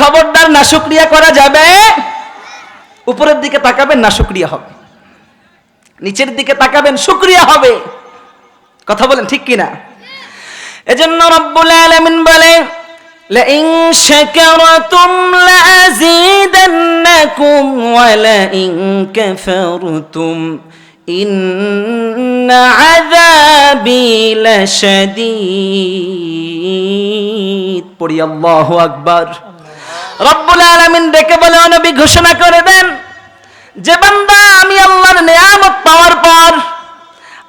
খবরদার না শুক্রিয়া করা যাবে উপরের দিকে তাকাবেন না শুক্রিয়া হবে নিচের দিকে তাকাবেন শুক্রিয়া হবে কথা বলেন ঠিক কিনা এজন্য রব্বুল আলামিন বলে لئن شكرتم لأزيدنكم ولئن كفرتم إن عذابي لشديد পড়ি আল্লাহু আকবার রব্বুল আলামিন ডেকে বলে, ও নবী, ঘোষণা করে দেন যে বান্দা, আমি আল্লাহর নেয়ামত পাওয়ার পর,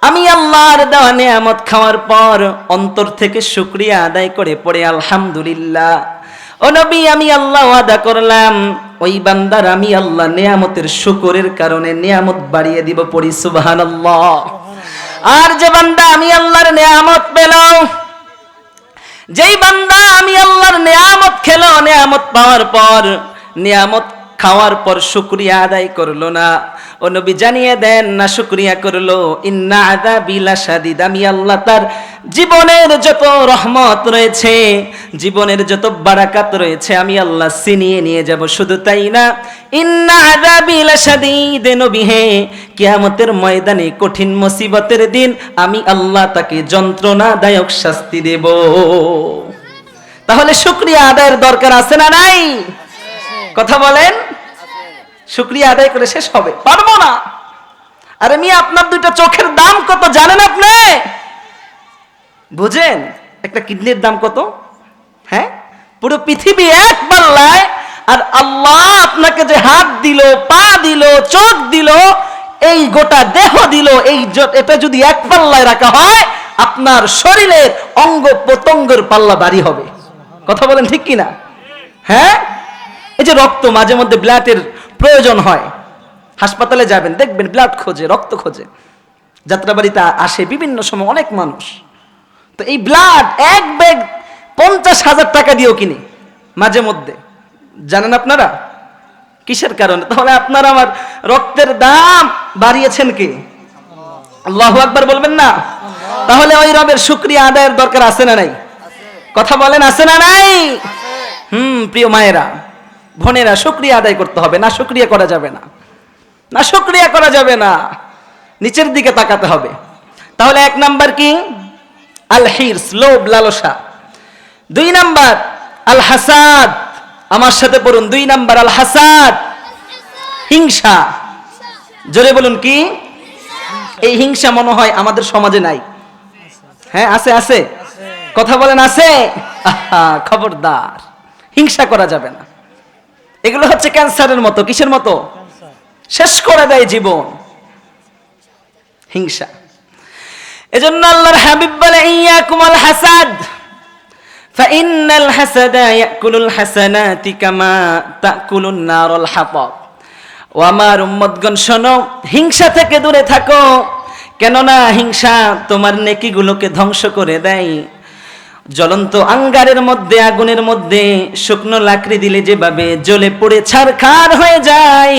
আমি আল্লাহর দেওয়া নেয়ামত খাওয়ার পর অন্তর থেকে শুক্রিয়া আদায় করে পড়ে, আলহামদুলিল্লাহ। ও নবী, আমি আল্লাহ আদা করলাম, ওই বান্দার আমি আল্লাহ নেয়ামতের শুকরের কারণে নেয়ামত বাড়িয়ে দিব পড়ি, সুবহানাল্লাহ। আর যে বান্দা, আমি আল্লাহর নেয়ামত পেলাম যেই বান্দা আমি আল্লাহর নিয়ামত খেলো নিয়ামত পাওয়ার পর নেয়ামত খাওয়ার পর শুক্রিয়া আদায় করল না। ও নবী জানিয়ে দেন, না শুক্রিয়া করল। ইন্না আদা বিলা সাদিদ আমি আল্লাহ তার জীবনের যত রহমত রয়েছে, জীবনের যত বারাকাত রয়েছে, আমি আল্লাহ সিনিয়ে নিয়ে যাব। শুধু তাই না, ইন্না আদা বিলা সাদিদ নবী হে, কিয়ামতের ময়দানে কঠিন মুসিবতের দিন, আমি আল্লাহ তাকে যন্ত্রণাদায়ক শাস্তি দেব। তাহলে শুক্রিয়া আদায়ের দরকার আছে না নাই? কথা বলেন। শুক্রিয়া আদায় করে শেষ হবে। পারব না। আরে মিয়া, আপনার দুইটা চোখের দাম কত জানেন আপনি? বুঝেন, একটা কিডনির দাম কত? হ্যাঁ? পুরো পৃথিবী এক পাল্লায়, আর আল্লাহ আপনাকে যে হাত দিল, পা দিল, চোখ দিল, এই গোটা দেহ দিল, এই এটা যদি এক পাল্লায় রাখা হয়, আপনার শরীরের অঙ্গ প্রত্যঙ্গের পাল্লা বাড়ি হবে। কথা বলেন ঠিক কিনা? হ্যাঁ? এই যে রক্ত, মাঝে মধ্যে ব্লাডের প্রয়োজন হয়। হাসপাতালে যাবেন, দেখবেন ব্লাড খোঁজে, রক্ত খোঁজে। যাত্রাবাড়িতে আসে বিভিন্ন সময় অনেক মানুষ। তো এই ব্লাড এক ব্যাগ পঞ্চাশ হাজার টাকা দিয়েও কিনে, মাঝে মধ্যে। জানেন আপনারা? কিসের কারণে? তাহলে আপনারা আমার রক্তের দাম বাড়িয়েছেন কি? আল্লাহু আকবার বলবেন না? তাহলে ওই রবের শুক্রিয়া আদায়ের দরকার আছে না নাই? কথা বলেন, আছে না নাই? হুম, প্রিয় মায়েরা। বোনেরা শুক্রিয়া আদায় করতে হবে। না, শুক্রিয়া করা যাবে না। না, শুক্রিয়া করা যাবে না। নিচের দিকে তাকাতে হবে। তাহলে এক নাম্বার কি? আল হিরস লোভ, লালসা। দুই নাম্বার আল হাসাদ আমার সাথে পড়ুন। দুই নাম্বার আল হাসাদ হিংসা। জোরে বলুন কি? এই হিংসা মনে হয় আমাদের সমাজে নাই। হ্যাঁ আছে আছে। কথা বলেন, আছে? খবরদার। হিংসা করা যাবে না। এগুলো হচ্ছে ক্যান্সারের মতো কিসের মতো শেষ করে দেয় জীবন হিংসা এজন্য আল্লাহর হাবিব বলে ইয়াকুমাল হাসাদ فإن الحسد يأكل الحسنات كما تأكل النار الحطب ও আমার উম্মতগণ শোনো হিংসা থেকে দূরে থাকো কেননা হিংসা তোমার নেকিগুলোকে ধ্বংস করে দেয় জ্বলন্ত আঙ্গারের মধ্যে, আগুনের মধ্যে শুকনো লাকড়ি দিলে যেভাবে জ্বলে পড়ে ছারখার হয়ে যায়।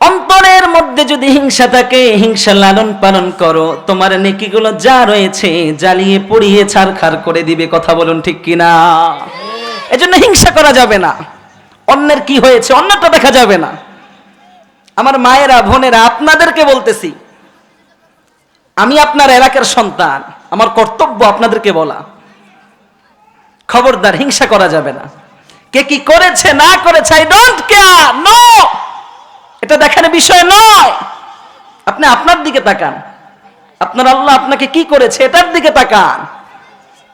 অন্তরের মধ্যে যদি হিংসা থাকে, হিংসা লালন পালন করো। তোমার নেকিগুলো যা রয়েছে জ্বালিয়ে পুড়িয়ে ছারখার করে দিবে, কথা বলুন ঠিক কিনা? এজন্য হিংসা করা যাবে না। অন্যের কি হয়েছে, অন্যটা দেখা যাবে না। আমার মায়েরা, বোনেরা, আপনাদেরকে বলতেছি, আমি আপনার এলাকার সন্তান, আমার কর্তব্য আপনাদেরকে বলা। খবরদার হিংসা করা যাবে না। কে কি করেছে না করেছে আই ডোন্ট কেয়ার নো এটা দেখার বিষয় নয়। আপনি আপনার দিকে তাকান। আপনার আল্লাহ আপনাকে কি করেছে এটার দিকে তাকান।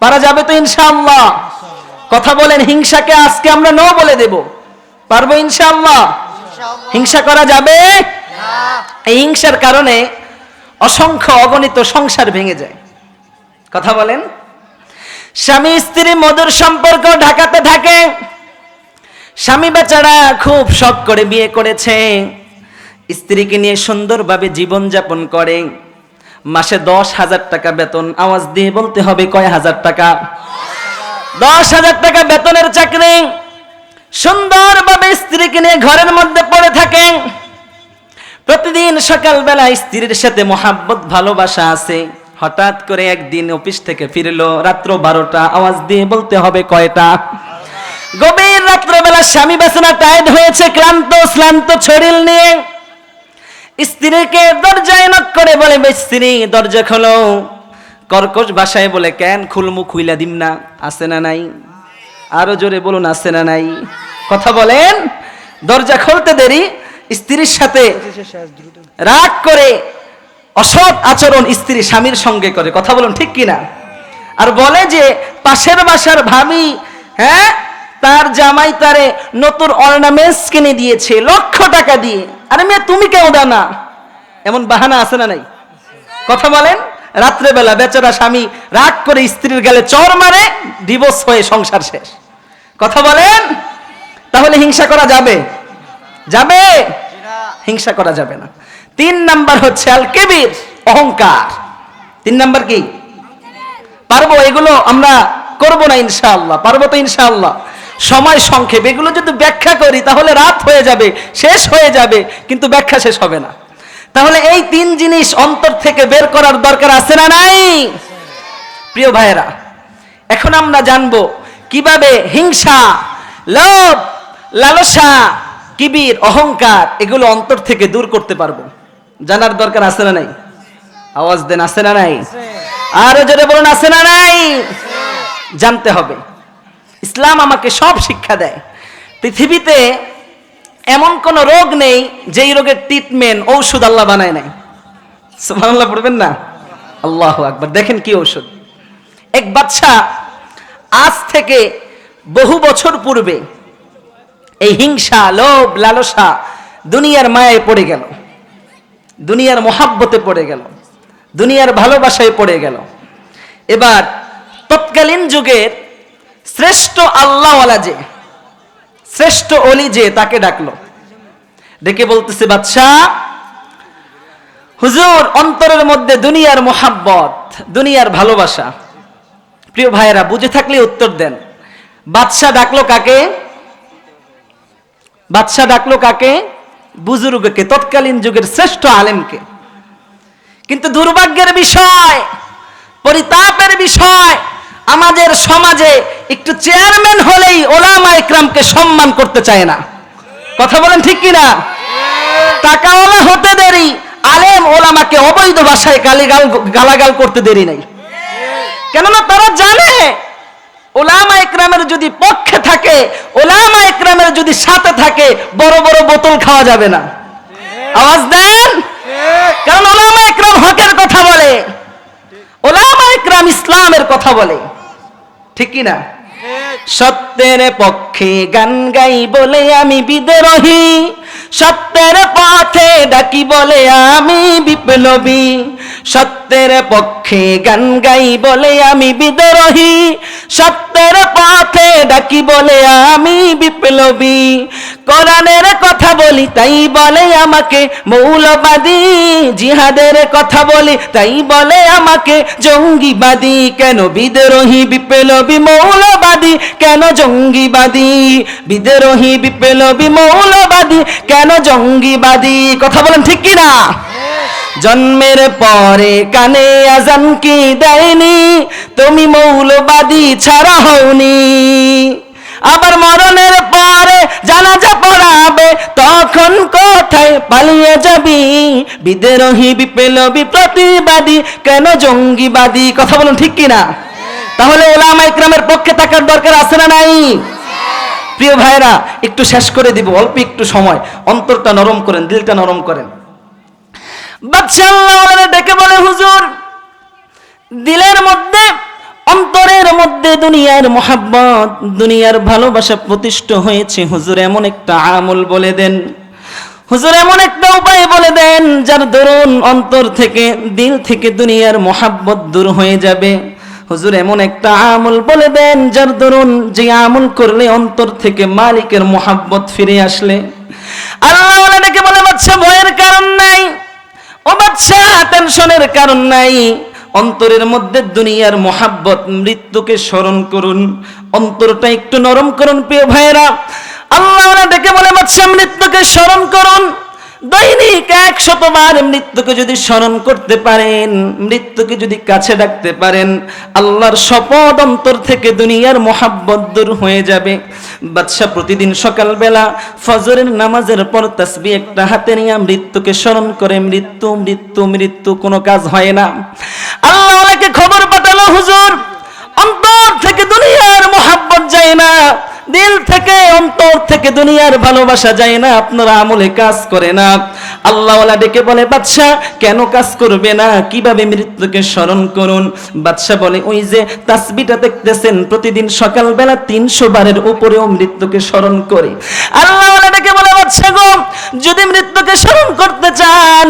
পারা যাবে তো ইনশাআল্লাহ। কথা বলেন হিংসাকে আজকে আমরা নো বলে দেব। পারব ইনশাআল্লাহ? হিংসা করা যাবে? এই হিংসার কারণে অসংখ্য অগণিত সংসার ভেঙে যায়। কথা বলেন স্বামী স্ত্রী মধুর সম্পর্ক ঢাকাতে থাকে। স্বামী বেচারা খুব শখ করে বিয়ে করেছে। স্ত্রীকে নিয়ে সুন্দরভাবে জীবন যাপন করে। মাসে দশ হাজার টাকা বেতন। আওয়াজ দিয়ে বলতে হবে কয় হাজার টাকা? দশ হাজার টাকা বেতনের চাকরি। সুন্দরভাবে স্ত্রীকে নিয়ে ঘরের মধ্যে পড়ে থাকেন প্রতিদিন সকালবেলা স্ত্রীর সাথে মোহাব্বত, ভালোবাসা আছে। হঠাৎ করে একদিন অফিস থেকে ফিরলো রাত্র বারোটা আওয়াজ দিয়ে বলতে হবে কয়টা? গভীর রাত্রবেলা স্বামী বেসনা টাইট হয়েছে ক্লান্ত শ্লান্ত শরীর নিয়ে। স্ত্রীকে দরজায় নক করে বলে "বে স্ত্রী দরজা খোলো। কর্কশ ভাষায় বলে কেন খুলমু খুইলা দিম না আছে না নাই? আরও জোরে বলুন আছে না নাই? কথা বলেন দরজা খুলতে দেরি। স্ত্রীর সাথে রাগ করে অসৎ আচরণ স্ত্রী স্বামীর সঙ্গে করে, কথা বলুন ঠিক কিনা? আর বলে যে, পাশের বাসার ভাবি হ্যাঁ তার জামাই তারে নতুন অর্নামেন্টস কিনে দিয়েছে, লক্ষ টাকা দিয়ে। আরে মেয়ে, তুমি কেউ দাও না এমন বাহানা আছে না নাই? কথা বলেন, রাত্রেবেলা বেচারা স্বামী রাগ করে স্ত্রীর গালে চর মারে ডিভোর্স হয়ে সংসার শেষ। কথা বলেন, তাহলে হিংসা করা যাবে? যাবে? হিংসা করা যাবে না। তিন নাম্বার হচ্ছে আল কেবির অহংকার। তিন নাম্বার কি? পারব, এগুলো আমরা করব না ইনশাআল্লাহ, পারব তো ইনশাআল্লাহ। সময় সংক্ষেপ, এগুলো যদি ব্যাখ্যা করি, তাহলে রাত হয়ে যাবে, শেষ হয়ে যাবে, কিন্তু ব্যাখ্যা শেষ হবে না। তাহলে এই তিন জিনিস অন্তর থেকে বের করার দরকার আছে না নাই? প্রিয় ভাইয়েরা, এখন আমরা জানব কীভাবে হিংসা, লোভ, লালসা, কিবির, অহংকার, এগুলো অন্তর থেকে দূর করতে পারব। জানার দরকার আছে না নাই? আওয়াজ দেন, আছে না নাই? আরও জোরে বলুন, আছে না নাই? জানতে হবে। ইসলাম আমাকে সব শিক্ষা দেয়। পৃথিবীতে এমন কোন রোগ নেই যেই রোগের ট্রিটমেন্ট ঔষধ আল্লাহ বানায় নাই। সুবহানাল্লাহ, পড়বেন না? আল্লাহ আকবার, দেখেন কি ঔষধ। এক বাচ্চা আজ থেকে বহু বছর পূর্বে এই হিংসা, লোভ, লালসা দুনিয়ার মায়ায় পড়ে গেল। দুনিয়ার মহাব্বতে পড়ে গেল, দুনিয়ার ভালোবাসায় পড়ে গেল। এবার তৎকালীন যুগের শ্রেষ্ঠ আল্লাহওয়ালা যে, শ্রেষ্ঠ অলি যে তাকে ডাকলো। ডেকে বলতেছে, বাদশাহ, হুজুর, অন্তরের মধ্যে দুনিয়ার মোহাব্বত, দুনিয়ার ভালোবাসা। প্রিয় ভাইয়েরা, বুঝে থাকলে উত্তর দেন। বাদশাহ ডাকলো কাকে? বাদশাহ ডাকলো কাকে? বুজুর্গকে, তৎকালীন যুগের শ্রেষ্ঠ আলেমকে। কিন্তু দুর্ভাগ্যের বিষয়, পরিতাপের বিষয়, আমাদের সমাজে একটু চেয়ারম্যান হলেই ওলামা ইকরামকে সম্মান করতে চায় না। কথা বলেন ঠিক কিনা? টাকাওয়ালা হতে দেরি, আলেম ওলামাকে অবৈধ ভাষায় গালিগাল গালাগাল করতে দেরি নাই। কেননা তারা জানে ওলামা ইকরামের যদি পক্ষে থাকে, ওলামা ইকরামের যদি সাথে থাকে, বড় বড় বোতল খাওয়া যাবে না। আওয়াজ দেন? কারণ ওলামা ইকরাম হকের কথা বলে। ওলামা ইকরাম ইসলামের কথা বলে। ঠিক কি না সত্যের পক্ষে গান গাই বলে আমি বিদ্রোহী। সত্যের পথে ডাকি বলে আমি বিপ্লবী। সত্যের পক্ষে গান গাই বলে আমি বিদ্রোহী। সত্যের পথে ডাকি বলে, আমি বিপ্লবী। কোরআনের কথা বলি, তাই বলে আমাকে মৌলবাদী। জিহাদের কথা বলি, তাই বলে আমাকে জঙ্গিবাদী। কেন বিদ্রোহী বিপ্লবী মৌলবাদী? কেন জঙ্গিবাদী? বিদ্রোহী বিপ্লবী মৌলবাদী, কেন জঙ্গিবাদী? কথা বলেন ঠিক কি না জন্মের পরে কানে আজান কি দেয়নি? তুমি মৌলবাদী ছাড়া হওনি। আবার মরণের পরে জানাজা পড়াবে, তখন কোথায় পালিয়ে যাবি? বিদ্রোহী, বিপ্লবী, প্রতিবাদী, কেন জঙ্গিবাদী? কথা বলুন ঠিক কিনা? তাহলে ওলামা ইকরামের পক্ষে থাকার দরকার আছে না নাই? প্রিয় ভাইরা একটু শেষ করে দিব, অল্প একটু সময়। অন্তরটা নরম করেন, দিলটা নরম করেন। বাদশাহ ডেকে বলে, হুজুর, দিলের মধ্যে, অন্তরের মধ্যে দুনিয়ার মোহাব্বত, দুনিয়ার ভালোবাসা প্রতিষ্ঠ হয়েছে। হুজুর, এমন একটা আমল বলে দেন। হুজুর, এমন একটা উপায় বলে দেন, যার দরুন অন্তর থেকে, দিল থেকে দুনিয়ার মোহাব্বত দূর হয়ে যাবে। হুজুর, এমন একটা আমল বলে দেন, যার দরুন যে আমল করলে অন্তর থেকে মালিকের মোহাব্বত ফিরে আসলে। আল্লাহ ডেকে বলে বাচ্চা ভয়ের কারণ নাই। ও বাচ্চা টেনশনের কারণ নাই। অন্তরের মধ্যে দুনিয়ার মোহাব্বত, মৃত্যুকে স্মরণ করুন। অন্তরটা একটু নরম করুন, প্রিয় ভাইয়েরা। আল্লাহ ডেকে বলে, বাচ্চা, মৃত্যুকে স্মরণ করুন। দৈনিক এক শতবার মৃত্যুকে যদি স্মরণ করতে পারেন, মৃত্যুকে যদি কাছে ডাকতে পারেন, আল্লাহর শপথ অন্তর থেকে দুনিয়ার মোহাব্বত দূর হয়ে যাবে। বাদশাহ প্রতিদিন সকালবেলা ফজরের নামাজের পর তাসবি একটা হাতে নিয়ে মৃত্যুকে স্মরণ করে, মৃত্যু মৃত্যু মৃত্যু, কোনো কাজ হয় না। আল্লাহ ওনাকে খবর পাঠালো, হুজুর, অন্তর থেকে দুনিয়ার মোহাব্বত যায় না। দিল থেকে, অন্তর থেকে দুনিয়ার ভালোবাসা যায় না, আপনারা আমলে কাজ করে না। আল্লাহওয়ালা ডেকে বলে, বাদশাহ, কেন কাজ করবে না? কীভাবে মৃত্যুকে স্মরণ করুন? বাদশাহ বলে, ওই যে তাসবিটা দেখতেছেন, প্রতিদিন সকালবেলা তিনশো বারের উপরেও মৃত্যুকে স্মরণ করে। আল্লাহ ডেকে বলে বাদশাহ গো। যদি মৃত্যুকে স্মরণ করতে চান,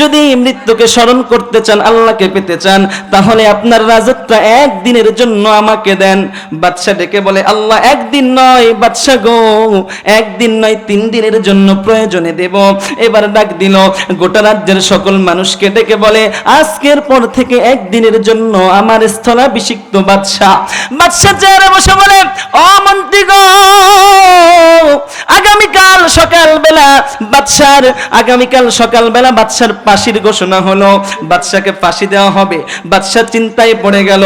যদি মৃত্যুকে স্মরণ করতে চান, আল্লাহকে পেতে চান, তাহলে আপনার রাজত্ব একদিনের জন্য আমাকে দেন। বাদশাহ ডেকে বলে, আল্লাহ, একদিন নয় বাদশাহ গো, একদিন নয়, তিন দিনের জন্য প্রয়োজনে দেব। এবার ডাক দিল, গোটা রাজ্যের সকল মানুষকে ডেকে বলে, আজকের পর থেকে একদিনের জন্য আমার স্থলাভিষিক্ত বাদশা। বাদশা চেয়ারে বসে বলে, ও মন্ত্রী গো, আগামীকাল সকালবেলা বাদশার, আগামীকাল সকালবেলা বাদশার ফাঁসির ঘোষণা হলো। বাদশাকে ফাঁসি দেওয়া হবে। বাদশা চিন্তায় পড়ে গেল।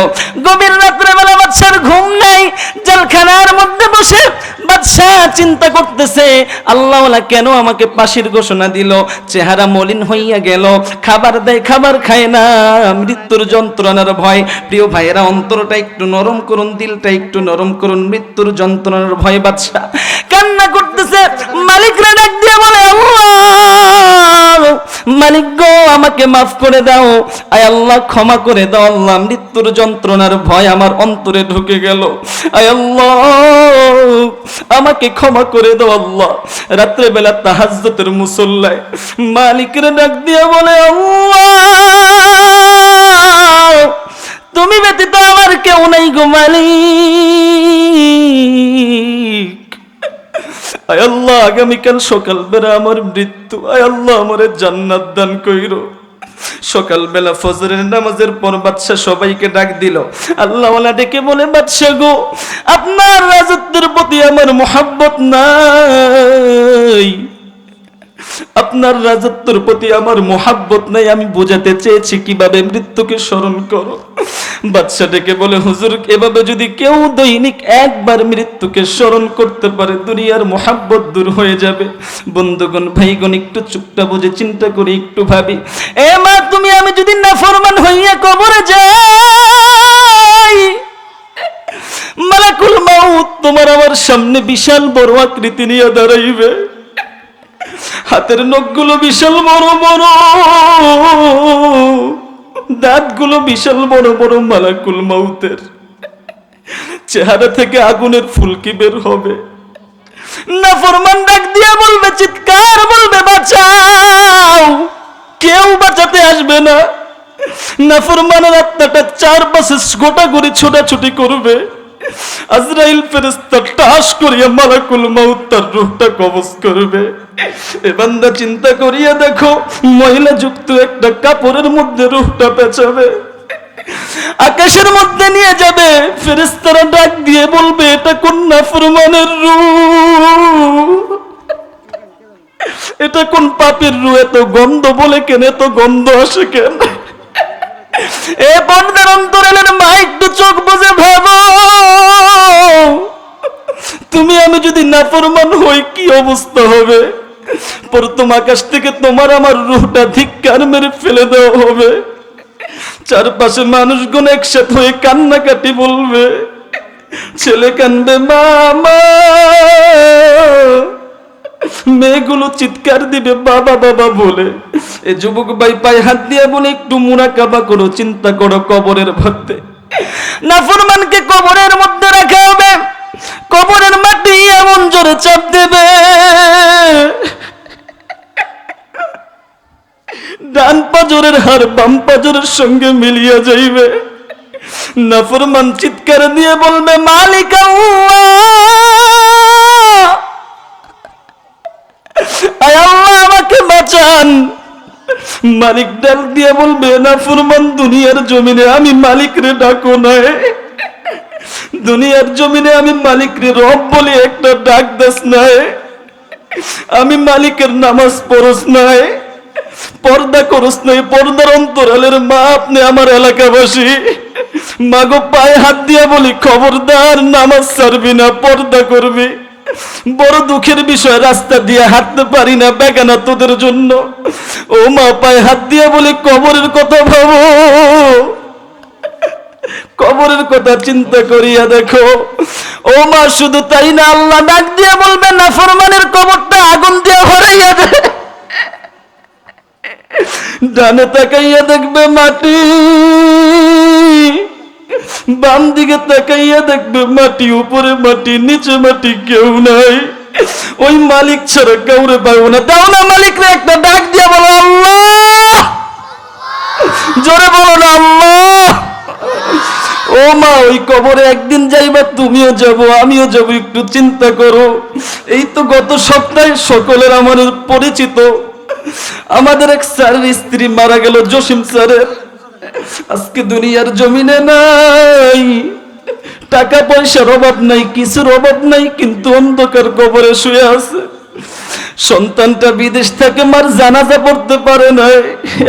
গভীর রাত্রেবেলা বাদশার ঘুম নাই। জেলখানার মধ্যে বসে বাদশাহ চিন্তা করতেছে, আল্লাহওয়ালা কেন আমাকে ফাঁসির ঘোষণা দিল? চেহারা মলিন হইয়া গেল। খাবার দেয়, খাবার খায় না। মৃত্যুর যন্ত্রণার ভয়। প্রিয় ভাইয়েরা, অন্তরটা একটু নরম করুন, দিলটা একটু নরম করুন। মৃত্যুর যন্ত্রণার ভয় বাদশাহ কান্না করতেছে। ডাক দিয়ে বলে মালিক গো, আমাকে মাফ করে দাও। আয় আল্লাহ, ক্ষমা করে দাও আল্লাহ, মৃত্যুর যন্ত্রণার ভয় আমার অন্তরে ঢুকে গেল। আয় আল্লাহ, আমাকে ক্ষমা করে দাও আল্লাহ। রাত্রেবেলা তাহাজ্জতের মুসল্লায় মালিকের ডাক দিয়ে বলে আল্লাহ তুমি ব্যতীত আমার কেউ নাই গো মালিক। আয় আল্লাহ, আগামীকাল সকাল বেলা আমার মৃত্যু। আয় আল্লাহ, আমার জান্নাত দান কইরো। সকালবেলা ফজরের নামাজের পর বাদশাহ সবাইকে ডাক দিল। আল্লাহওয়ালা ডেকে বলে, বাদশাহ গো, আপনার রাজত্বের প্রতি আমার মোহাব্বত নাই। আপনার রাজত্বের প্রতি আমার মোহাব্বত নাই, আমি বোঝাতে চেয়েছি কীভাবে মৃত্যুকে স্মরণ করো। ডেকে বলে, হুজুর, এভাবে যদি কেউ দৈনিক একবার মৃত্যুকে স্মরণ করতে পারে, দুনিয়ার মোহাব্বত দূর হয়ে যাবে। বন্ধুগণ, ভাইগণ, একটু চুপটা বুঝে চিন্তা করি একটু ভাবি। এ মা, তুমি আমি যদি না ফরমান হইয়া কবরে যাই, মালাকুল মাউত, তোমার আমার সামনে বিশাল বড় আকৃতি নিয়ে দাঁড়াইবে। হাতের নখগুলো বিশাল বড় বড়, দাঁতগুলো বিশাল বড় বড় মালাকুল মাউতের। চেহারা থেকে আগুনের ফুলকি বের হবে। না ফরমান ডাক দিয়ে বলবে, চিৎকার বলবে, বাঁচাও। কেউ বাঁচাতে আসবে না। না ফরমানের আত্মাটা চারপাশে গোটা করে ছোটাছুটি করবে। আজরাইল ফেরেস্তা টাস করিয়া মালাকুল মাউত তার রূহটা কবজ করবে। এ বান্দা চিন্তা করিয়া দেখো, মহিলা যুক্ত একটা কাপড়ের মধ্যে রূহটা পেঁচাবে আকাশের মধ্যে নিয়ে যাবে ফেরেস্তারা ডাক দিয়ে বলবে, এটা কন্যা ফরমানের রূহ। এটা কোন পাপের রু এত গন্ধ বলে কেন? এত গন্ধ আসে কেন? এ বন্ধার অন্তরালের মা, একটু চোখ বুঝে ভাবো। তুমি আমি যদি নাফরমান হই, কি অবস্থা হবে? প্রথম আকাশ থেকে তোমার আমার রুহটা ধিক্কার মেরে ফেলে দেওয়া হবে। চারপাশে মানুষগুলো একসাথে হয়ে কান্নাকাটি বলবে, ছেলে কান্দে মামা মেয়েগুলো চিৎকার দিবে, বাবা বাবা, বলে। এ যুবক ভাই পায়ে হাত দিয়ে বলে, একটু মুরাকাবা করো, চিন্তা করো কবরের ভক্তে। নাফরমানকে কবরের মধ্যে রাখা হবে। কবরের মাটি এমন জোরে চাপ দেবে। ডান পাজরের হার বাম পাজরের সঙ্গে মিলিয়া যাইবে। নাফরমান চিৎকার দিয়ে বলবে, মালিক আমাকে বাঁচান। মালিক ডাল দিয়ে বলবে না ফুরমান দুনিয়ার জমিনে আমি মালিক রে ডাকো নাই। দুনিয়ার জমিনে আমি মালিক রে রব বলে একটা ডাক দাস নাই। আমি মালিকের নামাজ পড়স নাই। পর্দা করস নাই। পর্দার অন্তরালের মা আপনি আমার এলাকাবাসী। মাগো পায়ে হাত দিয়া বলি, খবরদার, নামাজ ছাড়বি না, পর্দা করবি। বড় দুঃখের বিষয়, রাস্তা দিয়ে হাঁটতে পারি না বেগানা তোদের জন্য। ও মা, পায়ে হাত দিয়া বলি, কবরের কথা ভাবো। কবরের কথা চিন্তা করিয়া দেখো। ও মা, শুধু তাই না, আল্লাহ ডাক দিয়ে বলবে না ফরমানের কবরটা আগুন দিয়ে ভরাইয়া দে। ডানে তাকাইয়া দেখবে মাটি। বাম দিকে তাকাইয়া দেখবে মাটি, উপরে মাটি, নিচে মাটি কেউ নাই। ওই মালিক ছাড়া কাউরে পাবো না। তাও না মালিকরে একটা ডাক দিয়ে বলো, আল্লাহ! জোরে বলো না, আল্লাহ! ও মা, ওই কবরে একদিন যাইবা, তুমিও যাব, আমিও যাব, একটু চিন্তা করো। এই তো গত সপ্তাহে সকলের আমার পরিচিত। আমাদের এক স্যারের স্ত্রী মারা গেল, জসিম স্যারের। আজকে দুনিয়ার জমিনে নাই। টাকা পয়সার অভাব নাই, কিছুর অভাব নাই, কিন্তু অন্ধকার কবরে শুয়ে আছে। সন্তানটা বিদেশ থেকে মার জানাজা পড়তে পারে নাই।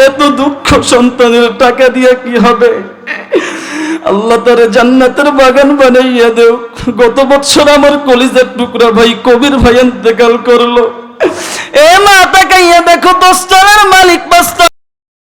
এত দুঃখ সন্তানের, টাকা দিয়ে কি হবে? আল্লাহ তারে জান্নাতের বাগান বানাইয়া দেও। গত বছর আমার কলিজার টুকরা ভাই কবির ভাই ইন্তেকাল করল। এ মা তাকাইয়া দেখো দশটার মালিক পাঁচটা